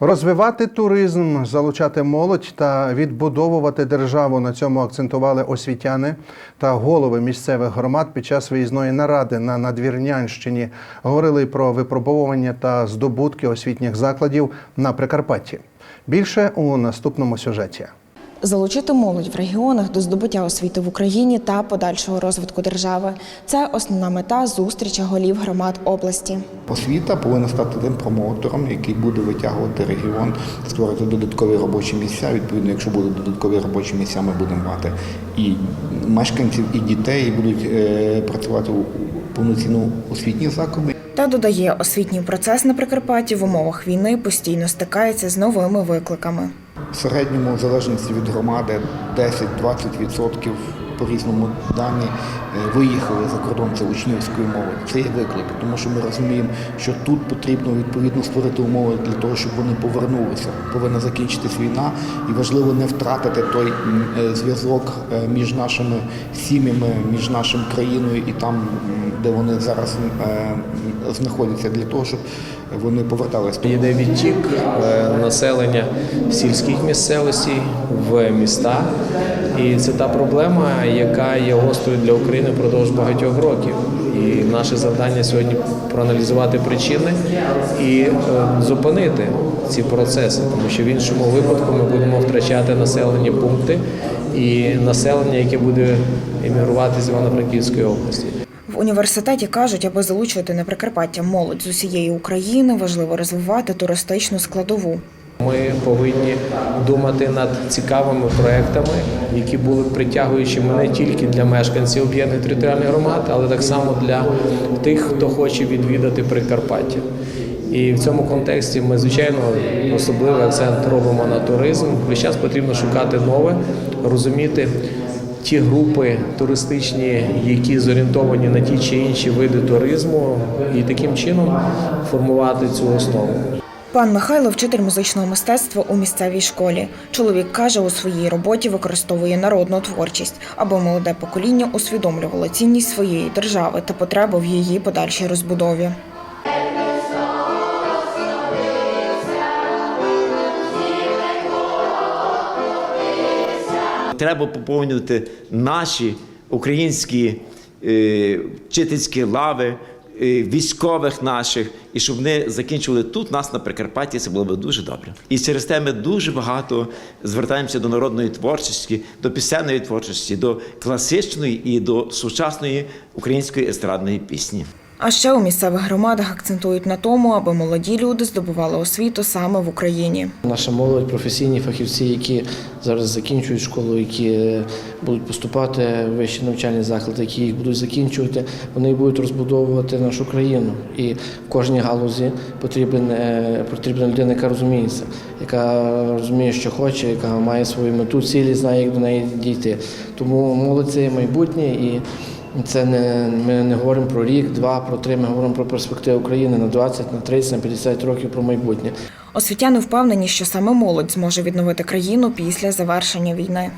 Розвивати туризм, залучати молодь та відбудовувати державу. На цьому акцентували освітяни та голови місцевих громад під час виїзної наради на Надвірнянщині. Говорили про випробовування та здобутки освітніх закладів на Прикарпатті. Більше у наступному сюжеті. Залучити молодь в регіонах до здобуття освіти в Україні та подальшого розвитку держави це основна мета зустрічі голів громад області. Освіта повинна стати тим промоутером, який буде витягувати регіон, створити додаткові робочі місця. Відповідно, якщо будуть додаткові робочі місця, ми будемо мати і мешканців, і дітей, і будуть е, працювати у повноцінно освітні заклади. Та додає, освітній процес на Прикарпатті в умовах війни постійно стикається з новими викликами. В середньому, в залежності від громади, 10-20% по різному дані е, виїхали за кордон це учнівської мови. Це є виклик, тому що ми розуміємо, що тут потрібно відповідно створити умови для того, щоб вони повернулися. Повинна закінчитись війна, і важливо не втратити той е, зв'язок е, між нашими сім'ями, між нашою країною і там, де вони зараз знаходяться, для того, щоб вони поверталися. Йде відтік населення сільських місцевостей в міста. І це та проблема, яка є гострою для України впродовж багатьох років. І наше завдання сьогодні проаналізувати причини і е, зупинити ці процеси, тому що в іншому випадку ми будемо втрачати населені пункти і населення, яке буде емігрувати з Івано-Франківської області. В університеті кажуть, аби залучувати на Прикарпаття молодь з усієї України, важливо розвивати туристичну складову. Ми повинні думати над цікавими проектами, які були притягуючими не тільки для мешканців об'єднаних територіальних громад, але так само для тих, хто хоче відвідати Прикарпаття. І в цьому контексті ми, звичайно, особливий акцент робимо на туризм. Весь час потрібно шукати нове, розуміти ті групи туристичні, які зорієнтовані на ті чи інші види туризму, і таким чином формувати цю основу. Пан Михайло вчитель музичного мистецтва у місцевій школі. Чоловік каже, у своїй роботі використовує народну творчість, аби молоде покоління усвідомлювало цінність своєї держави та потребу в її подальшій розбудові. Треба поповнювати наші українські е, вчительські лави, військових наших, і щоб вони закінчували тут, нас на Прикарпатті, це було б дуже добре. І через те ми дуже багато звертаємося до народної творчості, до пісенної творчості, до класичної і до сучасної української естрадної пісні. А ще у місцевих громадах акцентують на тому, аби молоді люди здобували освіту саме в Україні. Наша молодь, професійні фахівці, які зараз закінчують школу, які е, будуть поступати в вищі навчальні заклади, які їх будуть закінчувати, вони будуть розбудовувати нашу країну. І в кожній галузі потрібен, е, потрібна людина, яка розуміється, яка розуміє, що хоче, яка має свою мету, цілі, знає, як до неї дійти. Тому молодь це майбутнє і. Це не ми не говоримо про рік, два, про три. Ми говоримо про перспективу України на 20, на 30, на 50 років про майбутнє. Освітяни впевнені, що саме молодь зможе відновити країну після завершення війни.